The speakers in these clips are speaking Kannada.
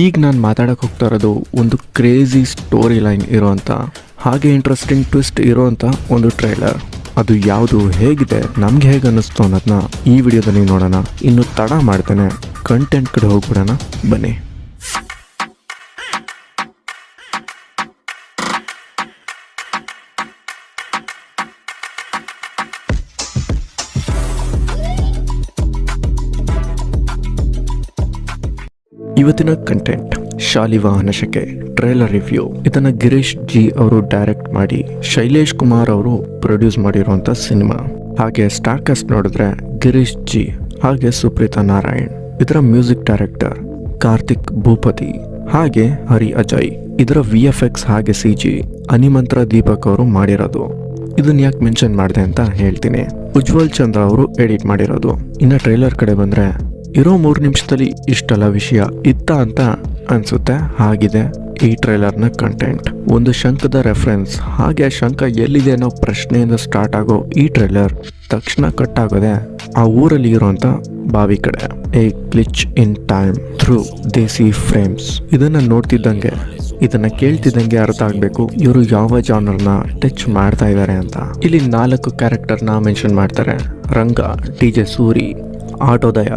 ಈಗ ನಾನು ಮಾತಾಡಕ್ಕೆ ಹೋಗ್ತಾ ಇರೋದು ಒಂದು ಕ್ರೇಜಿ ಸ್ಟೋರಿ ಲೈನ್ ಇರೋಂಥ ಹಾಗೆ ಇಂಟ್ರೆಸ್ಟಿಂಗ್ ಟ್ವಿಸ್ಟ್ ಇರೋಂಥ ಒಂದು ಟ್ರೈಲರ್ ಅದು ಯಾವುದು ಹೇಗಿದೆ, ನಮ್ಗೆ ಹೇಗೆ ಅನ್ನಿಸ್ತು ಅನ್ನೋದನ್ನ ಈ ವಿಡಿಯೋದಲ್ಲಿ ನೋಡೋಣ. ಇನ್ನು ತಡ ಮಾಡ್ತೇನೆ. ಕಂಟೆಂಟ್ ಕಡೆ ಹೋಗ್ಬಿಡೋಣ. ಬನ್ನಿ. ಇವತ್ತಿನ content Shalivahana Shake trailer review ಇದನ್ನ ಗಿರೀಶ್ ಜಿ ಅವರು ಡೈರೆಕ್ಟ್ ಮಾಡಿ, ಶೈಲೇಶ್ ಕುಮಾರ್ ಅವರು ಪ್ರೊಡ್ಯೂಸ್ ಮಾಡಿರುವಂತ ಸಿನಿಮಾ ಹಾಗೆ ಸ್ಟಾರ್ ಕಾಸ್ಟ್ ನೋಡಿದ್ರೆ ಗಿರೀಶ್ ಜಿ, ಹಾಗೆ ಸುಪ್ರೀತಾ ನಾರಾಯಣ್, ಇದರ ಮ್ಯೂಸಿಕ್ ಡೈರೆಕ್ಟರ್ ಕಾರ್ತಿಕ್ ಭೂಪತಿ, ಹಾಗೆ ಹರಿ ಅಜಯ್, ಇದರ ವಿ ಎಫ್ ಎಕ್ಸ್ ಹಾಗೆ ಸಿ ಜಿ ಅನಿಮಂತ್ರ ದೀಪಕ್ ಅವರು ಮಾಡಿರೋದು. ಇದನ್ನ ಯಾಕೆ ಮೆನ್ಷನ್ ಮಾಡಿದೆ ಅಂತ ಹೇಳ್ತೀನಿ. ಉಜ್ವಲ್ ಚಂದ್ರ ಅವರು ಎಡಿಟ್ ಮಾಡಿರೋದು. ಇನ್ನು ಟ್ರೈಲರ್ ಕಡೆ ಬಂದ್ರೆ ಇರೋ ಮೂರು ನಿಮಿಷದಲ್ಲಿ ಇಷ್ಟೆಲ್ಲ ವಿಷಯ ಇತ್ತ ಅಂತ ಅನ್ಸುತ್ತೆ. ಹಾಗಿದೆ ಈ ಟ್ರೈಲರ್ನ ಕಂಟೆಂಟ್ ಒಂದು ಶಂಕದ ರೆಫರೆನ್ಸ್ ಹಾಗೆ ಶಂಕ ಎಲ್ಲಿದೆ ಅನ್ನೋ ಪ್ರಶ್ನೆಯಿಂದ ಸ್ಟಾರ್ಟ್ ಆಗೋ ಈ ಟ್ರೈಲರ್ ತಕ್ಷಣ ಕಟ್ ಆಗೋದೆ ಆ ಊರಲ್ಲಿ ಇರುವಂತ ಬಾವಿ ಕಡೆ. A glitch in time through desi frames ಇದನ್ನ ನೋಡ್ತಿದ್ದಂಗೆ, ಇದನ್ನ ಕೇಳ್ತಿದ್ದಂಗೆ ಅರ್ಥ ಆಗ್ಬೇಕು. ಇವರು ಯಾವ ಜಾನರ್ನ ಟಚ್ ಮಾಡ್ತಾ ಇದ್ದಾರೆ ಅಂತ. ಇಲ್ಲಿ ನಾಲ್ಕು ಕ್ಯಾರೆಕ್ಟರ್ನ ಮೆನ್ಷನ್ ಮಾಡ್ತಾರೆ. ರಂಗ ಟಿ ಜೆ ಸೂರಿ, ಆಟೋದಯ.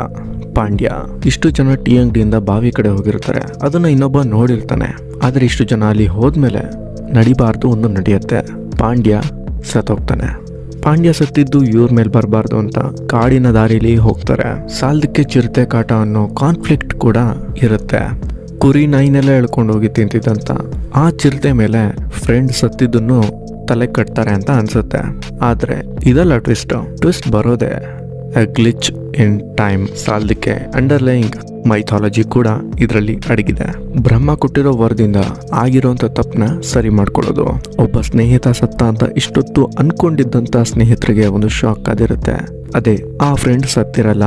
ಪಾಂಡ್ಯ ಇಷ್ಟು ಜನ ಟೀ ಅಂಗಡಿಯಿಂದ ಬಾವಿ ಕಡೆ ಹೋಗಿರ್ತಾರೆ. ಅದನ್ನ ಇನ್ನೊಬ್ಬ ನೋಡಿರ್ತಾನೆ. ಆದ್ರೆ ಇಷ್ಟು ಜನ ಅಲ್ಲಿ ಹೋದ್ಮೇಲೆ ನಡಿಬಾರ್ದು ಒಂದು ನಡೆಯುತ್ತೆ. ಪಾಂಡ್ಯ ಸತ್ತೋಗ್ತಾನೆ. ಪಾಂಡ್ಯ ಸತ್ತಿದ್ದು ಇವ್ರ ಮೇಲೆ ಬರಬಾರ್ದು ಅಂತ ಕಾಡಿನ ದಾರಿಲಿ ಹೋಗ್ತಾರೆ. ಸಾಲದಕ್ಕೆ ಚಿರತೆ ಕಾಟ ಅನ್ನೋ ಕಾನ್ಫ್ಲಿಕ್ಟ್ ಕೂಡ ಇರುತ್ತೆ. ಕುರಿ ನಾಯಿನೆಲ್ಲ ಎಳ್ಕೊಂಡು ಹೋಗಿ ತಿಂತಿದ್ದಂತ ಆ ಚಿರತೆ ಮೇಲೆ ಫ್ರೆಂಡ್ ಸತ್ತಿದ್ದನ್ನು ತಲೆ ಕಟ್ತಾರೆ ಅಂತ ಅನ್ಸುತ್ತೆ. ಆದ್ರೆ ಇದಲ್ಲ ಟ್ವಿಸ್ಟ್ ಟ್ವಿಸ್ಟ್ ಬರೋದೆ ಗ್ಲಿಚ್ ಇನ್ ಟೈಮ್ ಸಾಲದಕ್ಕೆ ಅಂಡರ್ಲೈಯಿಂಗ್ ಮೈಥಾಲಜಿ ಕೂಡ ಇದರಲ್ಲಿ ಅಡಗಿದೆ. ಬ್ರಹ್ಮ ಕೊಟ್ಟಿರೋ ವರದಿಂದ ಆಗಿರೋಂಥ ತಪ್ಪನ್ನ ಸರಿ ಮಾಡ್ಕೊಳ್ಳೋದು. ಒಬ್ಬ ಸ್ನೇಹಿತ ಸತ್ತ ಅಂತ ಇಷ್ಟೊತ್ತು ಅನ್ಕೊಂಡಿದ್ದಂತ ಸ್ನೇಹಿತರಿಗೆ ಒಂದು ಶಾಕ್ ಆಗಿರುತ್ತೆ ಅದೇ, ಆ ಫ್ರೆಂಡ್ ಸತ್ತಿರಲ್ಲ,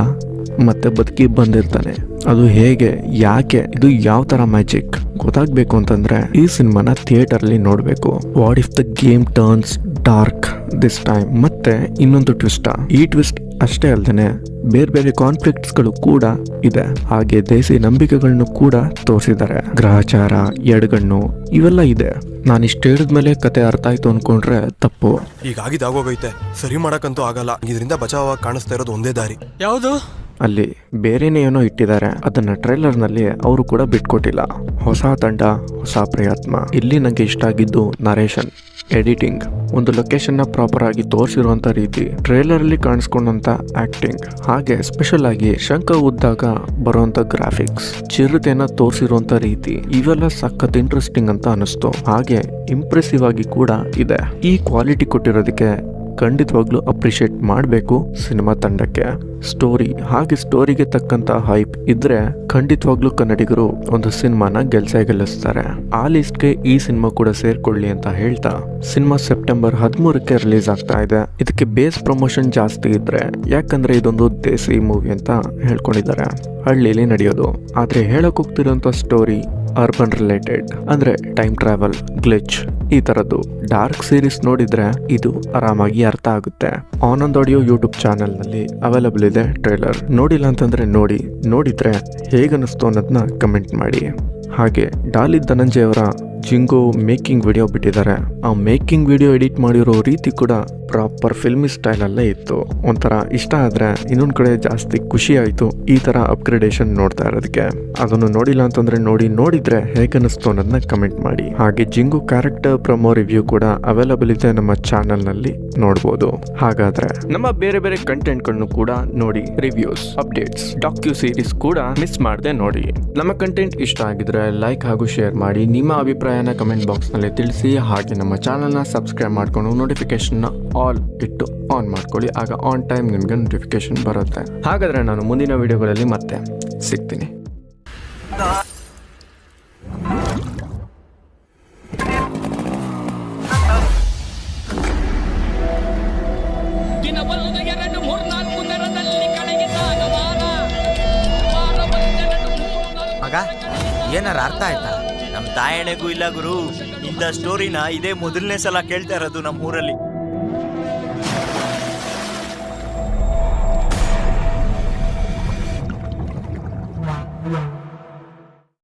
ಮತ್ತೆ ಬದುಕಿ ಬಂದಿರ್ತಾನೆ. ಅದು ಹೇಗೆ, ಯಾಕೆ, ಇದು ಯಾವ ತರ ಮ್ಯಾಜಿಕ್ ಗೊತ್ತಾಗ್ಬೇಕು ಅಂತಂದ್ರೆ ಈ ಸಿನಿಮಾನ ಥಿಯೇಟರ್ ಅಲ್ಲಿ ನೋಡ್ಬೇಕು. What if the game turns dark this time ಮತ್ತೆ ಇನ್ನೊಂದು ಟ್ವಿಸ್ಟ್ ಈ ಟ್ವಿಸ್ಟ್ ಅಷ್ಟೇ ಅಲ್ಲದೆ ಬೇರೆ ಬೇರೆ ಕಾನ್ಫ್ಲಿಕ್ಟ್ಸ್ಗಳು ಕೂಡ ಇದೆ. ಹಾಗೆ ದೇಸಿ ನಂಬಿಕೆಗಳನ್ನು ಕೂಡ ತೋರಿಸಿದ್ದಾರೆ. ಗ್ರಹಚಾರ ಎಡಗಣ್ಣು ಇವೆಲ್ಲ ಇದೆ. ನಾನು ಇಷ್ಟು ಹೇಳಿದ್ಮೇಲೆ ಕತೆ ಅರ್ಥ ಆಯ್ತು ಅನ್ಕೊಂಡ್ರೆ ತಪ್ಪು. ಈಗ ಆಗಿದ್ದಾಗೋಗೈತೆ ಸರಿ ಮಾಡಕ್ಕಂತೂ ಆಗಲ್ಲ. ಇದರಿಂದ ಬಚಾವ ಕಾಣಿಸ್ತಾ ಇರೋದು ಒಂದೇ ದಾರಿ. ಯಾವುದು? ಅಲ್ಲಿ ಬೇರೆನೇ ಏನೋ ಇಟ್ಟಿದ್ದಾರೆ. ಅದನ್ನ ಟ್ರೈಲರ್ನಲ್ಲಿ ಅವರು ಕೂಡ ಬಿಟ್ಕೊಟ್ಟಿಲ್ಲ. ಹೊಸ ತಂಡ ಹೊಸ ಪ್ರಯತ್ನ. ಇಲ್ಲಿ ನನಗೆ ಇಷ್ಟ ಆಗಿದ್ದು ನರೇಶನ್. ಎಡಿಟಿಂಗ್ ಒಂದು ಲೊಕೇಶನ್ ಪ್ರಾಪರ್ ಆಗಿ ತೋರಿಸಿರುವಂತ ರೀತಿ ಟ್ರೇಲರ್ ಅಲ್ಲಿ ಕಾಣಿಸ್ಕೊಂಡಂತ ಆಕ್ಟಿಂಗ್ ಹಾಗೆ ಸ್ಪೆಷಲ್ ಆಗಿ ಶಂಕ ಉದ್ದಾಗ ಬರುವಂತ ಗ್ರಾಫಿಕ್ಸ್ ಚಿರತೆನ ತೋರಿಸಿರುವಂತ ರೀತಿ, ಇವೆಲ್ಲ ಸಖತ್ ಇಂಟ್ರೆಸ್ಟಿಂಗ್ ಅಂತ ಅನಿಸ್ತು ಹಾಗೆ ಇಂಪ್ರೆಸಿವ್ ಆಗಿ ಕೂಡ ಇದೆ. ಈ ಕ್ವಾಲಿಟಿ ಕೊಟ್ಟಿರೋದಕ್ಕೆ ಖಂಡಿತವಾಗ್ಲೂ ಅಪ್ರಿಷಿಯೇಟ್ ಮಾಡಬೇಕು ಸಿನಿಮಾ ತಂಡಕ್ಕೆ. ಸ್ಟೋರಿ ಹಾಗೆ ಸ್ಟೋರಿಗೆ ತಕ್ಕಂತ ಹೈಪ್ ಇದ್ರೆ ಖಂಡಿತವಾಗ್ಲೂ ಕನ್ನಡಿಗರು ಒಂದು ಸಿನಿಮಾನ ಗೆಲ್ಸೇ ಗೆಲ್ಲಿಸ್ತಾರೆ. ಆ ಲಿಸ್ಟ್ಗೆ ಈ ಸಿನಿಮಾ ಕೂಡ ಸೇರ್ಕೊಳ್ಳಿ ಅಂತ ಹೇಳ್ತಾ ಸಿನಿಮಾ ಸೆಪ್ಟೆಂಬರ್ ಹದಿಮೂರಕ್ಕೆ ರಿಲೀಸ್ ಆಗ್ತಾ ಇದೆ. ಇದಕ್ಕೆ ಬೇಸ್ ಪ್ರಮೋಷನ್ ಜಾಸ್ತಿ ಇದ್ರೆ ಯಾಕಂದ್ರೆ ಇದೊಂದು ದೇಸಿ ಮೂವಿ ಅಂತ ಹೇಳ್ಕೊಂಡಿದ್ದಾರೆ. ಹಳ್ಳಿಲಿ ನಡೆಯೋದು. ಆದ್ರೆ ಹೇಳಕ್ ಹೋಗ್ತಿರೋಂಥ ಸ್ಟೋರಿ ಅರ್ಬನ್ ರಿಲೇಟೆಡ್ ಅಂದ್ರೆ ಟೈಮ್ ಟ್ರಾವೆಲ್ ಗ್ಲಿಚ್ ಈ ತರದ್ದು ಡಾರ್ಕ್ ಸೀರೀಸ್ ನೋಡಿದ್ರೆ ಇದು ಆರಾಮಾಗಿ ಅರ್ಥ ಆಗುತ್ತೆ. ಆನಂದ್ ಆಡಿಯೋ ಯೂಟ್ಯೂಬ್ ಚಾನೆಲ್ನಲ್ಲಿ ಅವೈಲಬಲ್ ಇದೆ ಟ್ರೈಲರ್ ನೋಡಿಲ್ಲ ಅಂತಂದ್ರೆ ನೋಡಿ, ನೋಡಿದ್ರೆ ಹೇಗನ್ನಿಸ್ತು ಅನ್ನೋದನ್ನ ಕಮೆಂಟ್ ಮಾಡಿ. ಹಾಗೆ ಡಾಲಿ ಧನಂಜಯ್ ಅವರ ಜಿಂಗೋ ಮೇಕಿಂಗ್ ವಿಡಿಯೋ ಬಿಟ್ಟಿದ್ದಾರೆ. ಆ ಮೇಕಿಂಗ್ ವಿಡಿಯೋ ಎಡಿಟ್ ಮಾಡಿರೋ ರೀತಿ ಕೂಡ ಪ್ರಾಪರ್ ಫಿಲ್ಮಿ ಸ್ಟೈಲ್ ಅಲ್ಲೇ ಇತ್ತು. ಒಂಥರ ಇಷ್ಟ ಆದ್ರೆ ಇನ್ನೊಂದ್ ಕಡೆ ಜಾಸ್ತಿ ಖುಷಿ ಆಯ್ತು ಈ ತರ ಅಪ್ಗ್ರೇಡೇಷನ್ ನೋಡ್ತಾ ಇರೋದಕ್ಕೆ. ಅದನ್ನು ನೋಡಿಲ್ಲ ಅಂತಂದ್ರೆ ನೋಡಿ ನೋಡಿದ್ರೆ ಹೇಗನ್ನಿಸ್ತು ಅನ್ನೋದನ್ನ ಕಮೆಂಟ್ ಮಾಡಿ. ಹಾಗೆ ಜಿಂಗು ಕ್ಯಾರೆಕ್ಟರ್ ಪ್ರಮೋ ರಿವ್ಯೂ ಕೂಡ ಅವೈಲಬಲ್ ಇದೆ ನಮ್ಮ ಚಾನೆಲ್ನಲ್ಲಿ ನೋಡ್ಬೋದು. ಹಾಗಾದ್ರೆ ನಮ್ಮ ಬೇರೆ ಬೇರೆ ಕಂಟೆಂಟ್ಗಳನ್ನು ಕೂಡ ನೋಡಿ ರಿವ್ಯೂಸ್ ಅಪ್ಡೇಟ್ಸ್ ಡಾಕ್ಯು ಸೀರೀಸ್ ಕೂಡ ಮಿಸ್ ಮಾಡದೆ ನೋಡಿ. ನಮ್ಮ ಕಂಟೆಂಟ್ ಇಷ್ಟ ಆಗಿದ್ರೆ ಲೈಕ್ ಹಾಗೂ ಶೇರ್ ಮಾಡಿ. ನಿಮ್ಮ ಅಭಿಪ್ರಾಯನ ಕಮೆಂಟ್ ಬಾಕ್ಸ್ನಲ್ಲಿ ತಿಳಿಸಿ, ಹಾಗೆ ನಮ್ಮ ಚಾನೆಲ್ನ ಸಬ್ಸ್ಕ್ರೈಬ್ ಮಾಡ್ಕೊಂಡು ನೋಟಿಫಿಕೇಶನ್ನ ಆಲ್ ಇಟ್ಟು ಆನ್ ಮಾಡ್ಕೊಳ್ಳಿ. ಆಗ ಆನ್ ಟೈಮ್ ನಿಮಗೆ ನೋಟಿಫಿಕೇಶನ್ ಬರುತ್ತೆ. ಹಾಗಾದ್ರೆ ನಾನು ಮುಂದಿನ ವಿಡಿಯೋಗಳಲ್ಲಿ ಮತ್ತೆ ಸಿಗ್ತೀನಿ. ಮಗ, ಏನಾರ ಅರ್ಥ ಆಯ್ತಾ? ನಮ್ಮ ತಾಯಣೆಗೂ ಇಲ್ಲ ಗುರು ಇಂಥ ಸ್ಟೋರಿನ ಇದೇ ಮೊದಲನೇ ಸಲ ಕೇಳ್ತಾ ಇರೋದು ನಮ್ಮ ಊರಲ್ಲಿ Yeah.